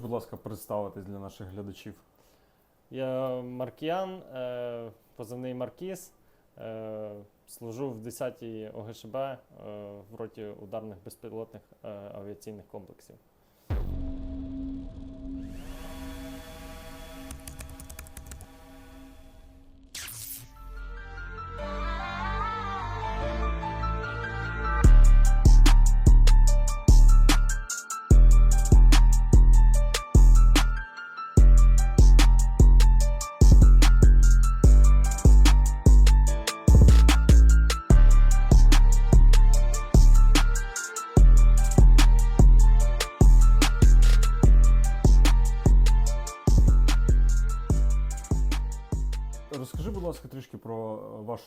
можеш, будь ласка, представитись для наших глядачів? Я Маркіян, е, позивний Маркіз. Е, служу в 10-й ОГШБ е, в роті ударних безпілотних авіаційних комплексів.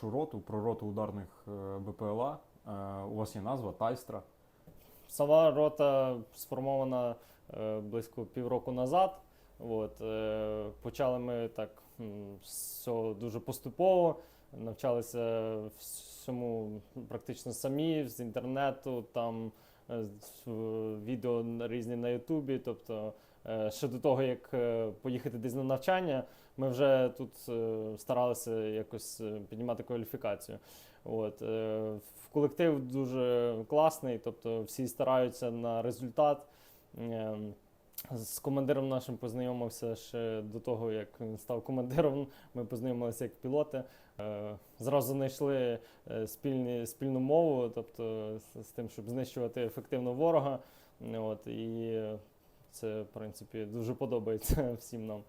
Вашу роту, про роту ударних е, БПЛА. Е, У вас є назва Тайстра. Сама рота сформована е, близько півроку назад. От, почали ми так все дуже поступово, навчалися всьому практично самі з інтернету, там відео різні на Ютубі. Тобто, ще до того, як поїхати десь на навчання, ми вже тут е, старалися якось е, піднімати кваліфікацію. От, е, колектив дуже класний, тобто всі стараються на результат. Е, З командиром нашим познайомився ще до того, як він став командиром. Ми познайомилися як пілоти. Зразу знайшли спільні, спільну мову, тобто з тим, щоб знищувати ефективно ворога. От, і це, в принципі, дуже подобається всім нам.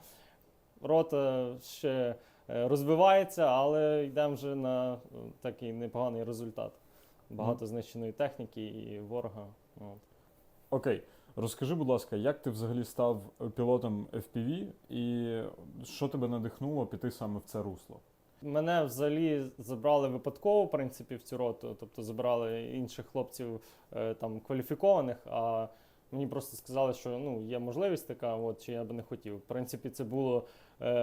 Рота ще е, розвивається, але йдемо вже на е, такий непоганий результат. Багато знищеної техніки і ворога. От. Окей. Розкажи, будь ласка, як ти взагалі став пілотом FPV і що тебе надихнуло піти саме в це русло? Мене взагалі забрали випадково, в принципі, в цю роту. Тобто забрали інших хлопців е, там кваліфікованих, а мені просто сказали, що ну, є можливість така, от, чи я би не хотів. В принципі, це було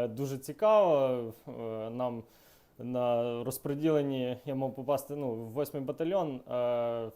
дуже цікаво. Е, нам на розподіленні я мав попасти ну, в 8-й батальйон. Е,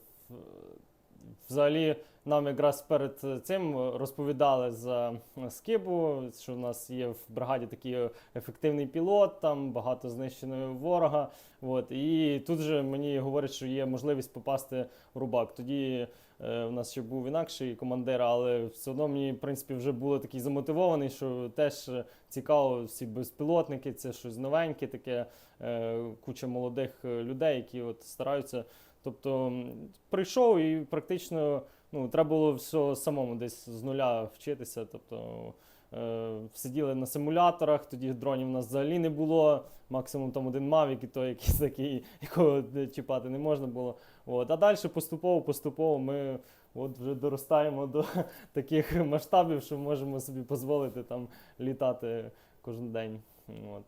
Взагалі, нам якраз перед цим розповідали за скибу, що в нас є в бригаді такий ефективний пілот, там багато знищеного ворога. От. І тут же мені говорять, що є можливість попасти в рубак. Тоді е, у нас ще був інакший командир, але все одно мені, в принципі, вже було такий замотивований, що теж е, цікаво, всі безпілотники, це щось новеньке, таке е, куча молодих е, людей, які от стараються. Тобто прийшов і практично ну, треба було все самому десь з нуля вчитися. Тобто е, сиділи на симуляторах, тоді дронів у нас взагалі не було. Максимум там один Mavic, і то якийсь такий, якого чіпати не можна було. От. А далі поступово, поступово ми от вже доростаємо до таких масштабів, що можемо собі дозволити там літати кожен день. От.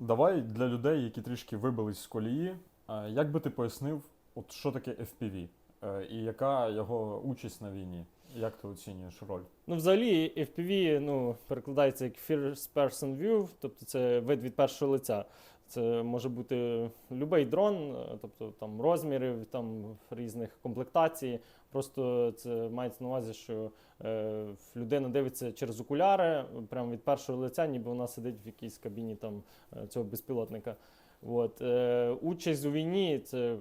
Давай для людей, які трішки вибились з колії, е, як би ти пояснив, от що таке FPV е, і яка його участь на війні? Як ти оцінюєш роль? Ну, взагалі, FPV ну, перекладається як First Person View, тобто це вид від першого лиця. Це може бути будь-який дрон, е, тобто там розмірів, там різних комплектацій. Просто це мається на увазі, що е, людина дивиться через окуляри, прямо від першого лиця, ніби вона сидить в якійсь кабіні там, е, цього безпілотника. От, е, участь у війні це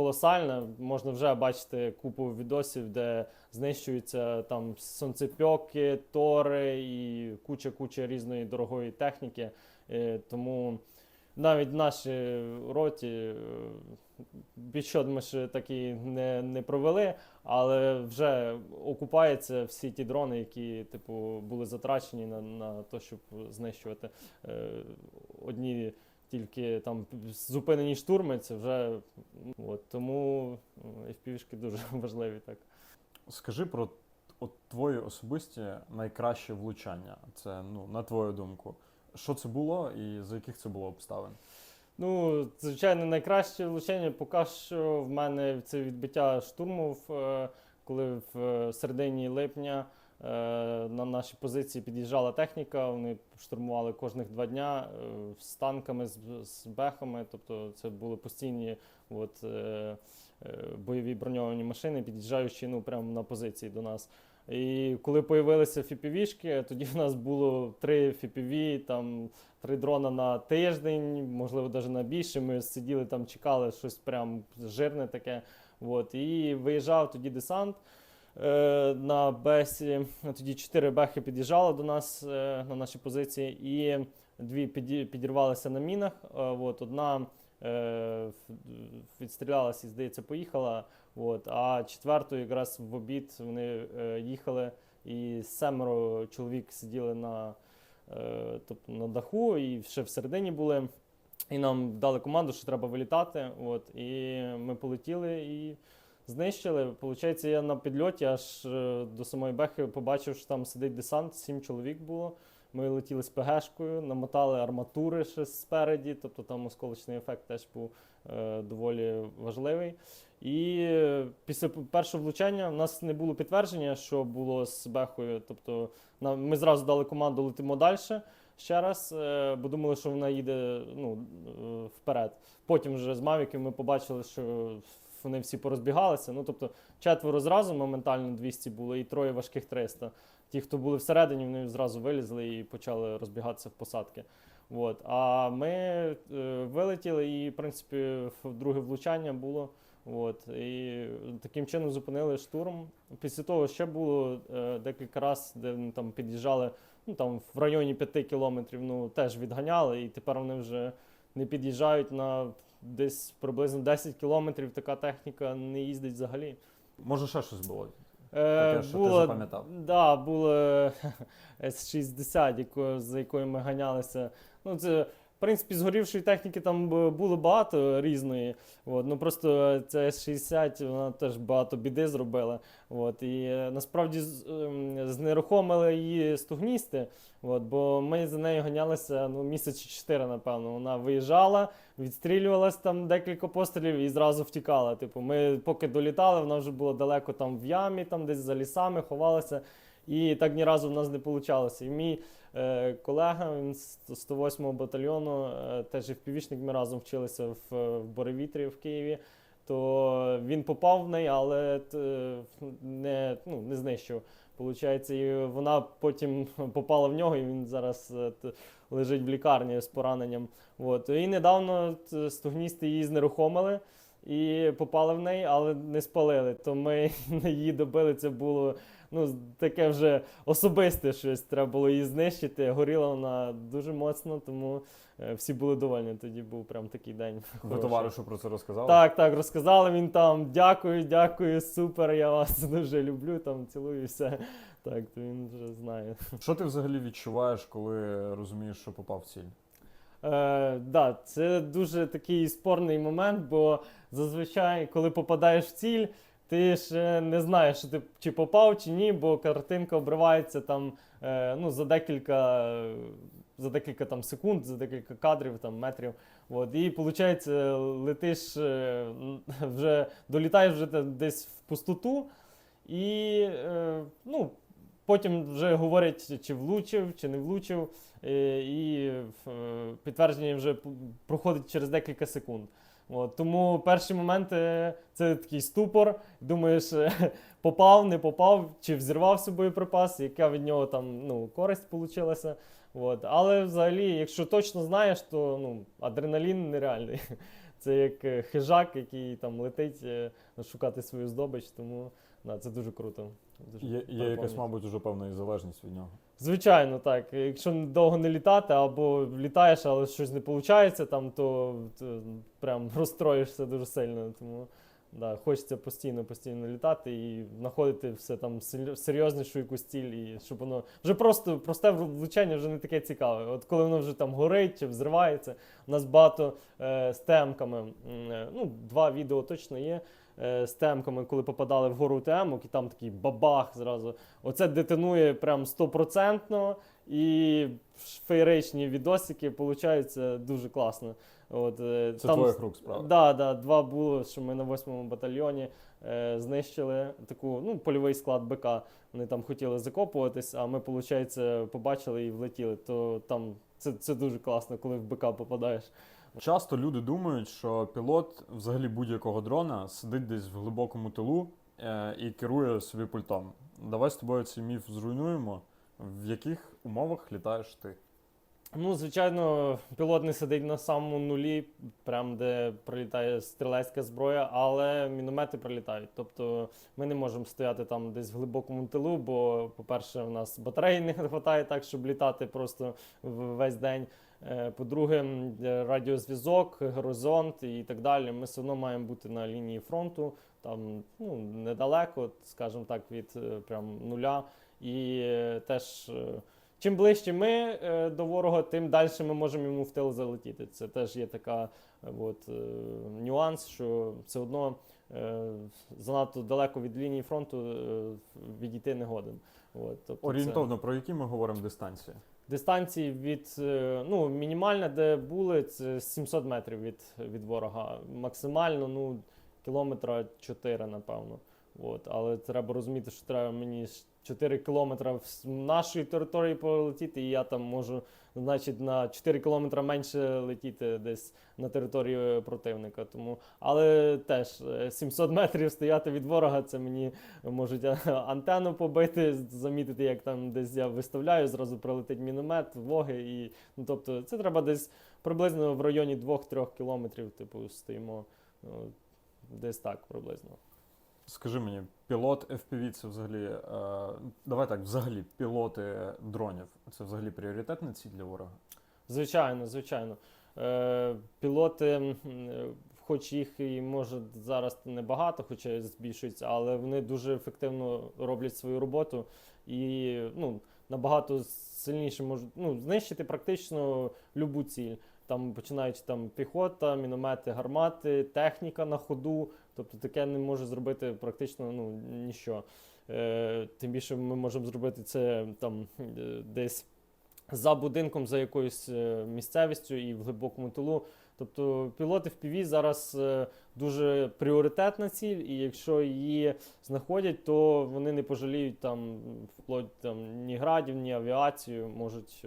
колосальна. Можна вже бачити купу відосів, де знищуються там сонцепьоки, тори і куча-куча різної дорогої техніки. Е, тому навіть в нашій роті е, підсчет ми ще такий не, не провели, але вже окупаються всі ті дрони, які типу, були затрачені на, на те, щоб знищувати е, одні тільки там зупинені штурми, це вже от, тому FPV-шки дуже важливі так. Скажи про от твої особисті найкраще влучання. Це ну, на твою думку. Що це було і за яких це було обставин? Ну, звичайно, найкраще влучення поки що в мене це відбиття штурму, е, коли в е, середині липня на наші позиції під'їжджала техніка. Вони штурмували кожних два дня е, з танками, з, бехами. Тобто це були постійні от, е, е, бойові броньовані машини, під'їжджаючи ну, прямо на позиції до нас. І коли появилися фіпівішки, тоді в нас було три фіпіві, там три дрона на тиждень, можливо, навіть на більше. Ми сиділи там, чекали щось прям жирне таке. От. І виїжджав тоді десант е, на Бесі. Тоді чотири бехи під'їжджали до нас е, на наші позиції, і дві підірвалися на мінах. Е, от. Одна е, в- відстрілялась і, здається, поїхала. От. А четверту, якраз в обід, вони е, їхали, і семеро чоловік сиділи на, е, тобто на даху і ще всередині були. І нам дали команду, що треба вилітати. От, і ми полетіли і знищили. Получається, я на підльоті аж е, до самої Бехи побачив, що там сидить десант, сім чоловік було. Ми летіли з ПГшкою, намотали арматури ще спереді, тобто там осколочний ефект теж був е, доволі важливий. І е, після першого влучання в нас не було підтвердження, що було з Бехою. Тобто нам, ми зразу дали команду летимо далі ще раз, е, бо думали, що вона їде ну, е, вперед. Потім вже з Мавіків ми побачили, що вони всі порозбігалися. Ну, тобто четверо зразу моментально 200 було, і троє важких 300. Ті, хто були всередині, вони зразу вилізли і почали розбігатися в посадки. От. А ми е, вилетіли, і, в принципі, друге влучання було. От. І таким чином зупинили штурм. Після того ще було е, декілька разів, де вони там під'їжджали ну, там, в районі 5 кілометрів, ну, теж відганяли, і тепер вони вже не під'їжджають на десь приблизно 10 кілометрів. Така техніка не їздить взагалі. Може, ще щось було. Е, Таке, що ти запам'ятав? Да, було С-60, яко, за якою ми ганялися. Ну, це, в принципі, згорівшої техніки там було багато різної. От, ну просто ця С-60, вона теж багато біди зробила. От, і е, насправді ем, знерухомили її стугністи. От, бо ми за нею ганялися ну, місяці чотири, напевно. Вона виїжджала, відстрілювалась там декілька пострілів і зразу втікала. Типу, ми поки долітали, вона вже була далеко там в ямі, там десь за лісами, ховалася. І так ні разу в нас не вийшло. І мій колега він з 108-го батальйону, е, теж впівішник, ми разом вчилися в, в Боревітрі в Києві. То він попав в неї, але е, не, ну, не знищив. Получається, і вона потім попала в нього, і він зараз е, лежить в лікарні з пораненням. От. І недавно стугністи її знерухомили і попали в неї, але не спалили. То ми її добили. Це було ну, таке вже особисте щось. Треба було її знищити. Горіла вона дуже моцно, тому е, всі були довольні. Тоді був прям такий день. Ви товаришу про це розказали? Так, так, розказали він там. Дякую, дякую, супер, я вас дуже люблю, там цілую все. Так, то він вже знає. Що ти взагалі відчуваєш, коли розумієш, що попав в ціль? Е, да, це дуже такий спорний момент, бо зазвичай, коли попадаєш в ціль, ти ще не знаєш, що ти чи попав, чи ні, бо картинка обривається там е, ну, за декілька, за декілька там, секунд, за декілька кадрів, там, метрів. От, і виходить, летиш, е, вже долітаєш вже десь в пустоту, і е, ну, потім вже говорять, чи влучив, чи не влучив. І підтвердження вже проходить через декілька секунд. От, тому перші моменти це такий ступор. Думаєш, е, попав, не попав, чи взірвався боєприпас, яка від нього там ну, користь вийшла. От. Але взагалі, якщо точно знаєш, то ну, адреналін нереальний. Це як е, хижак, який там летить е, шукати свою здобич, тому да, це дуже круто. Дуже Є, є якась, мабуть, уже певна і залежність від нього. Звичайно, так. Якщо довго не літати, або літаєш, але щось не виходить, там, то, то прям розстроїшся дуже сильно. Тому да, хочеться постійно, постійно літати і знаходити все там сер- серйознішу якусь ціль, і щоб воно вже просто просте влучання вже не таке цікаве. От коли воно вже там горить чи взривається, у нас багато е, з темками, е, ну, два відео точно є. Е, З темками, коли попадали в гору темок, і там такий бабах зразу. Оце детонує прям стопроцентно, і феєричні відосики получаються дуже класно. От, е, Це там твоїх рук справа. Да, да, два було, що ми на восьмому батальйоні е, знищили таку, ну, польовий склад БК. Вони там хотіли закопуватись, а ми, виходить, побачили і влетіли. То там це, це дуже класно, коли в БК попадаєш. Часто люди думають, що пілот взагалі будь-якого дрона сидить десь в глибокому тилу е, і керує собі пультом. Давай з тобою цей міф зруйнуємо. В яких умовах літаєш ти? Ну, звичайно, пілот не сидить на самому нулі, прям де прилітає стрілецька зброя, але міномети прилітають. Тобто ми не можемо стояти там десь в глибокому тилу, бо, по-перше, в нас батареї не вистачає так, щоб літати просто весь день. Е, По-друге, радіозв'язок, горизонт і так далі. Ми все одно маємо бути на лінії фронту, там ну, недалеко, скажімо так, від е, прям нуля. І е, теж. Чим ближче ми е, до ворога, тим далі ми можемо йому в тил залетіти. Це теж є така е, от, е, нюанс, що все одно е, занадто далеко від лінії фронту е, відійти не годен. От, тобто це- Орієнтовно про які ми говоримо дистанції? Дистанції від е, ну, мінімальна, де були, це 700 метрів від, від ворога. Максимально ну, кілометра 4, напевно. От. Але треба розуміти, що треба мені 4 кілометри з нашої території полетіти, і я там можу, значить, на 4 кілометри менше летіти десь на територію противника. Тому, але теж е, 700 метрів стояти від ворога, це мені можуть антенну побити, замітити, як там десь я виставляю, зразу прилетить міномет, воги. І, ну, тобто, це треба десь приблизно в районі 2-3 кілометрів, типу, стоїмо. Ну, десь так приблизно. Скажи мені, пілот FPV це взагалі. Е, давай так, взагалі, пілоти дронів це взагалі пріоритетна ціль для ворога? Звичайно, звичайно. Е, пілоти, е, хоч їх і може зараз небагато, хоча збільшується, але вони дуже ефективно роблять свою роботу і ну, набагато сильніше можуть ну, знищити практично любу ціль. Там починаючи там піхота, міномети, гармати, техніка на ходу. Тобто таке не може зробити практично ну, ніщо. Е, тим більше ми можемо зробити це там е, десь за будинком, за якоюсь е, місцевістю і в глибокому тилу. Тобто пілоти в PV зараз е, дуже пріоритетна ціль, і якщо її знаходять, то вони не пожаліють там вплоть там ні градів, ні авіацію можуть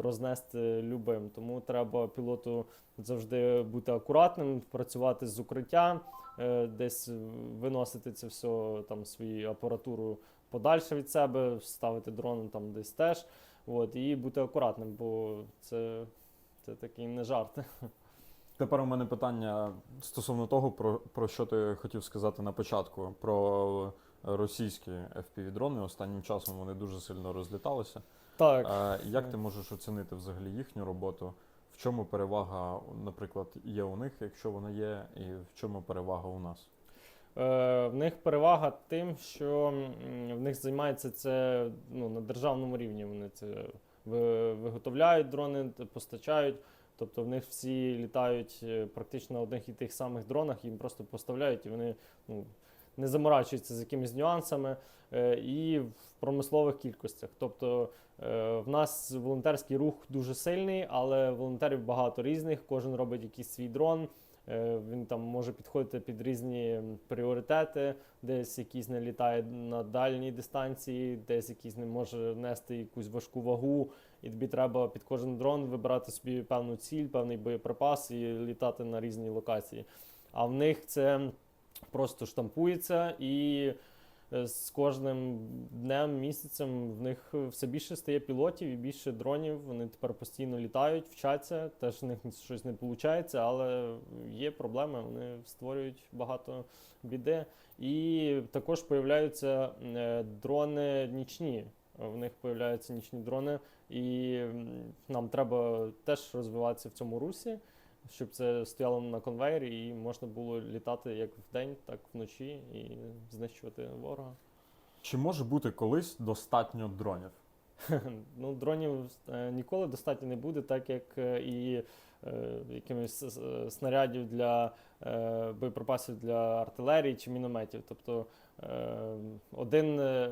рознести любим. Тому треба пілоту завжди бути акуратним, працювати з укриття, е, десь виносити це все там свою апаратуру подальше від себе, ставити дрон там десь теж. От, і бути акуратним, бо це, це такий не жарт. Тепер у мене питання стосовно того, про, про що ти хотів сказати на початку, про російські FPV-дрони. Останнім часом вони дуже сильно розліталися. Так. Е, як ти можеш оцінити взагалі їхню роботу? В чому перевага, наприклад, є у них, якщо вона є, і в чому перевага у нас? Е, в них перевага тим, що в них займається це ну, на державному рівні. Вони це виготовляють дрони, постачають. Тобто в них всі літають е, практично на одних і тих самих дронах, їм просто поставляють і вони ну, не заморачуються з якимись нюансами е, і в промислових кількостях. Тобто е, в нас волонтерський рух дуже сильний, але волонтерів багато різних, кожен робить якийсь свій дрон. Е, Він там може підходити під різні пріоритети, десь якийсь не літає на дальній дистанції, десь якийсь не може нести якусь важку вагу, і тобі треба під кожен дрон вибирати собі певну ціль, певний боєприпас і літати на різні локації. А в них це просто штампується і. е, З кожним днем, місяцем в них все більше стає пілотів і більше дронів. Вони тепер постійно літають, вчаться. Теж в них щось не виходить, але є проблеми. Вони створюють багато біди. І також появляються е, дрони нічні. В них появляються нічні дрони, і нам треба теж розвиватися в цьому русі, щоб це стояло на конвейері і можна було літати як вдень, так вночі і знищувати ворога. Чи може бути колись достатньо дронів? Ну, дронів е, ніколи достатньо не буде, так як е, і е, якимось с- снарядів для е, боєприпасів для артилерії чи мінометів. Тобто е, один е,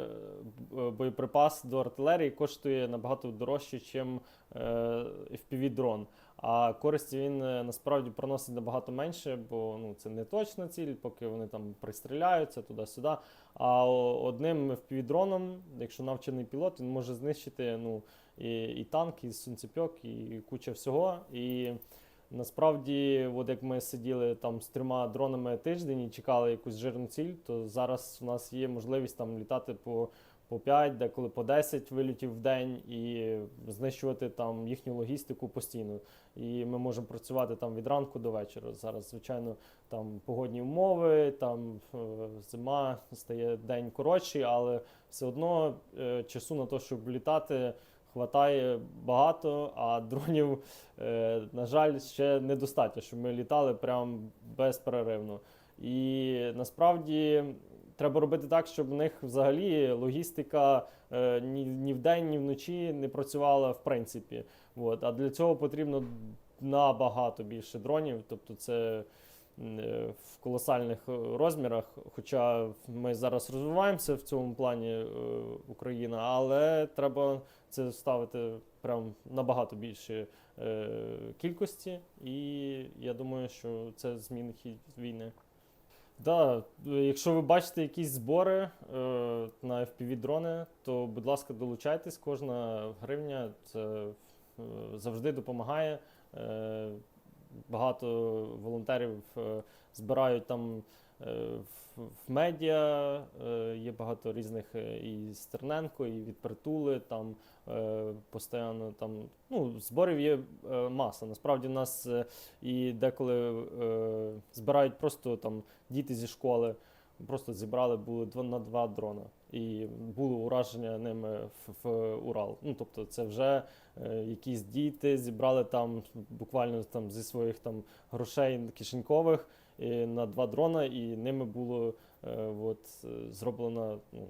боєприпас до артилерії коштує набагато дорожче, ніж FPV-дрон. А користі він е, насправді приносить набагато менше, бо ну, це не точна ціль, поки вони там пристріляються туди-сюди. А одним FPV-дроном, якщо навчений пілот, він може знищити ну, і, і танк, і сонцепьок, і куча всього. І насправді, от як ми сиділи там з трьома дронами тиждень і чекали якусь жирну ціль, то зараз у нас є можливість там літати по, по 5, деколи по 10 вилітів в день і знищувати там їхню логістику постійно. І ми можемо працювати там від ранку до вечора. Зараз, звичайно, там погодні умови, там е, зима стає день коротший, але все одно е, часу на те, щоб літати, хватає багато, а дронів, е, на жаль, ще недостатньо, щоб ми літали прям безперервно. І насправді треба робити так, щоб в них взагалі логістика е, ні, ні вдень, ні вночі не працювала в принципі. От. А для цього потрібно набагато більше дронів. Тобто це е, в колосальних е, розмірах. Хоча ми зараз розвиваємося в цьому плані е, Україна, але треба це ставити прям набагато більше кількості, і я думаю, що це змінить хід війни. Да, е, якщо ви бачите якісь збори е, на FPV-дрони, то, будь ласка, долучайтесь. Кожна гривня це е, завжди допомагає. Е, багато волонтерів е, збирають там в, в медіа, е, є багато різних е, і з Терненко, і від притули. Там е, постійно там ну, зборів є е, маса. Насправді нас е, і деколи е, збирають просто там діти зі школи. Просто зібрали були на два дрона, і було ураження ними в, в Урал. Ну тобто, це вже е, якісь діти зібрали там буквально там зі своїх там грошей кишенькових е, на два дрона, і ними було е, от, е, зроблена ну,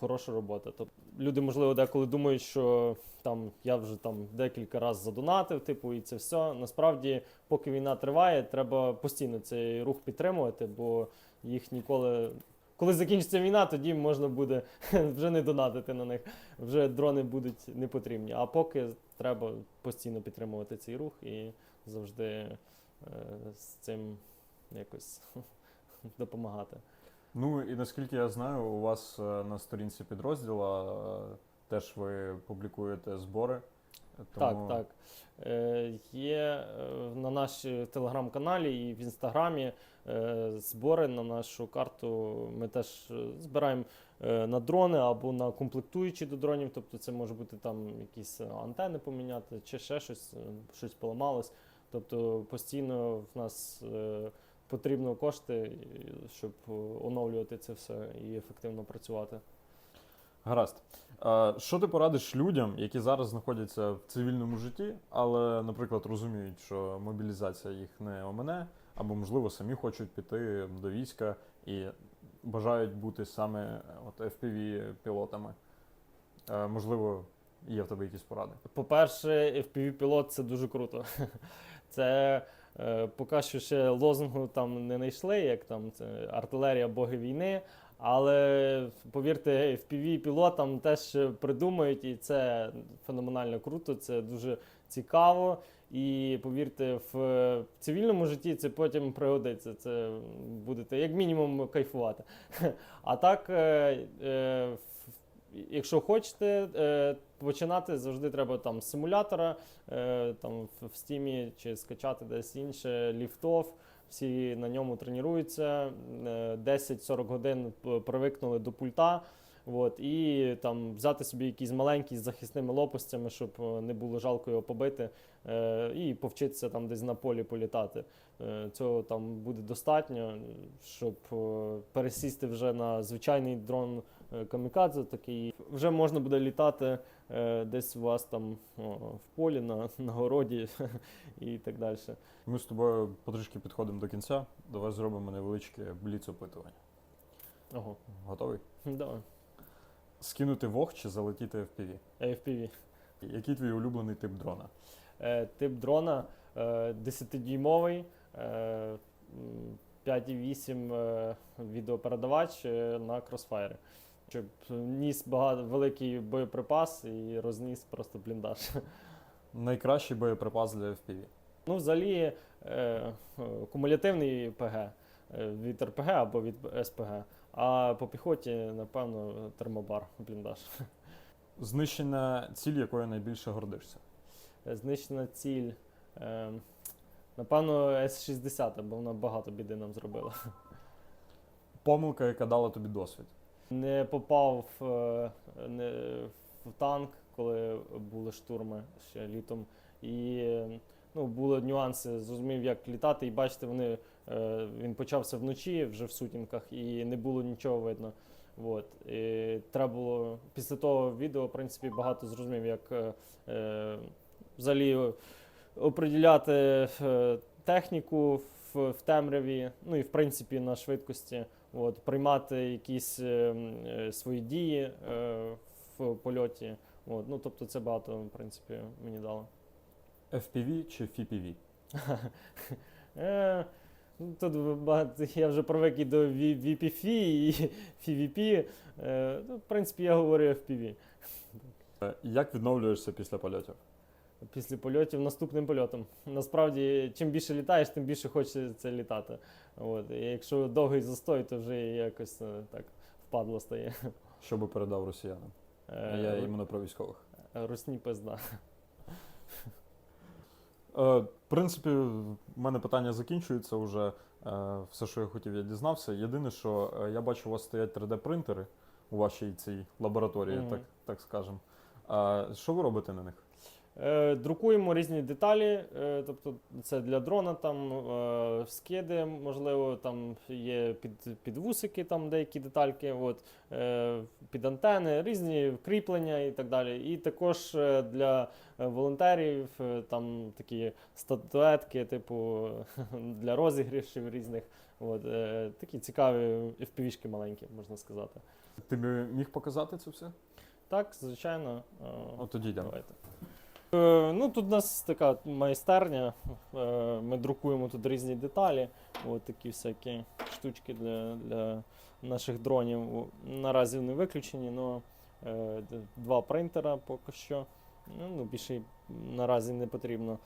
хороша робота. Тобто люди, можливо, деколи думають, що там я вже там декілька разів задонатив, типу, і це все. Насправді, поки війна триває, треба постійно цей рух підтримувати, бо їх ніколи. Коли закінчиться війна, тоді можна буде вже не донатити на них, вже дрони будуть не потрібні. А поки треба постійно підтримувати цей рух і завжди е, з цим якось допомагати. Ну і наскільки я знаю, у вас е, на сторінці підрозділа е, теж ви публікуєте збори. Тому... Так, так. Е, є е, на нашій телеграм-каналі і в інстаграмі е, збори на нашу карту. Ми теж збираємо на дрони або на комплектуючі до дронів. Тобто це може бути там якісь антени поміняти чи ще щось, щось поламалось. Тобто постійно в нас е, потрібно кошти, щоб е, оновлювати це все і ефективно працювати. Гаразд. Що ти порадиш людям, які зараз знаходяться в цивільному житті, але, наприклад, розуміють, що мобілізація їх не омине, або, можливо, самі хочуть піти до війська і бажають бути саме от FPV-пілотами? Можливо, є в тебе якісь поради. По-перше, FPV-пілот це дуже круто. Це поки що ще лозунгу там не знайшли, як там це артилерія боги війни. Але повірте, FPV-пілотам теж придумають, і це феноменально круто, це дуже цікаво. І повірте, в цивільному житті це потім пригодиться. Це будете як мінімум кайфувати. А так, е, е, якщо хочете е, починати, завжди треба там з симулятора, е, там в, Steam чи скачати десь інше, ліфтов. Всі на ньому тренуються. е, 10-40 годин привикнули до пульта. От, і там взяти собі якийсь маленький з захисними лопастями, щоб е, не було жалко його побити, е, і повчитися там десь на полі політати. Е, цього там буде достатньо, щоб е, пересісти вже на звичайний дрон е, камікадзе, такий вже можна буде літати е, десь у вас там в полі, на, на городі і так далі. Ми з тобою потрішки підходимо до кінця. Давай зробимо невеличке бліц-опитування. Ого, Готовий? давай. Скинути вог чи залетіти FPV? FPV. Який твій улюблений тип дрона? Е, тип дрона е, 10-дюймовий, е, м, 5,8 е, відеопередавач е, на кросфайри. Щоб ніс багато великий боєприпас і розніс просто бліндаж. Найкращий боєприпас для FPV. Ну, взагалі, е, е, кумулятивний ПГ е, від РПГ або від СПГ. А по піхоті, напевно, термобар, бліндаж. Знищена ціль, якою найбільше гордишся. Знищена ціль. Е, напевно, С-60, бо вона багато біди нам зробила. Помилка, яка дала тобі досвід. Не попав е, не, в танк, коли були штурми ще літом. І ну, були нюанси, зрозумів, як літати, і бачите, вони, е, він почався вночі вже в сутінках, і не було нічого видно. От. І треба було після того відео, в принципі, багато зрозумів, як е, е, взагалі оприділяти техніку в, в темряві, ну і в принципі на швидкості. От, приймати якісь е, е, свої дії е, в польоті. От, ну, тобто це багато, в принципі, мені дало. FPV чи FPV? Ну, Тут багато, я вже привик і до VPF, і FVP. Ну, в принципі, я говорю FPV. Як відновлюєшся після польотів? Після польотів наступним польотом. Насправді, чим більше літаєш, тим більше хочеться літати. От. І якщо довгий застой, то вже якось е, так впадло стає. Що би передав росіянам? Е, Я іменно про військових. Русні пизда. Е, в принципі, в мене питання закінчується вже. Все, що я хотів, я дізнався. Єдине, що я бачу, у вас стоять 3D-принтери у вашій цій лабораторії, Мгм. так, так скажемо. Що ви робите на них? Е, друкуємо різні деталі, е, тобто це для дрона, там е, скиди, можливо, там є під, під вусики, там деякі детальки, от, під антени, різні кріплення і так далі. І також для волонтерів там такі статуетки, типу для розіграшів різних. От, такі цікаві FPV-шки маленькі, можна сказати. Ти б міг показати це все? Так, звичайно. е, От тоді йдемо. Давайте. Е, ну, тут у нас така майстерня. Е, ми друкуємо тут різні деталі. От такі всякі штучки для, для наших дронів. Наразі не виключені, але два принтера поки що. Ну, ну, більше наразі не потрібно.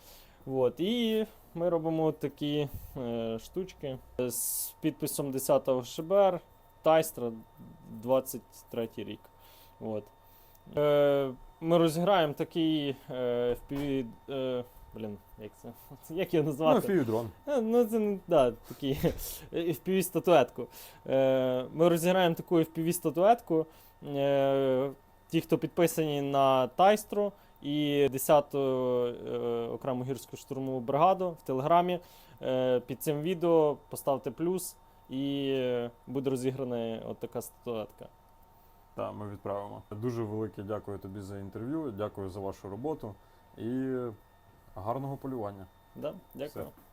От. І ми робимо такі е, штучки з підписом 10-го ШБР, Тайстра 23 рік. От. Е, ми розіграємо такий е, FPV. Е, блін, як це? Як його Ну, назвати? FPV-дрон. Е, Ну, це не да, такий FPV статуетку. Е, ми розіграємо таку FPV статуетку. Е, ті, хто підписані на Тайстру і 10-ту е, окрему гірську штурмову бригаду в Телеграмі. Е, під цим відео поставте плюс і е, буде розіграна от така статуетка. Так, ми відправимо. Дуже велике дякую тобі за інтерв'ю, дякую за вашу роботу і гарного полювання. Да? Дякую. Все.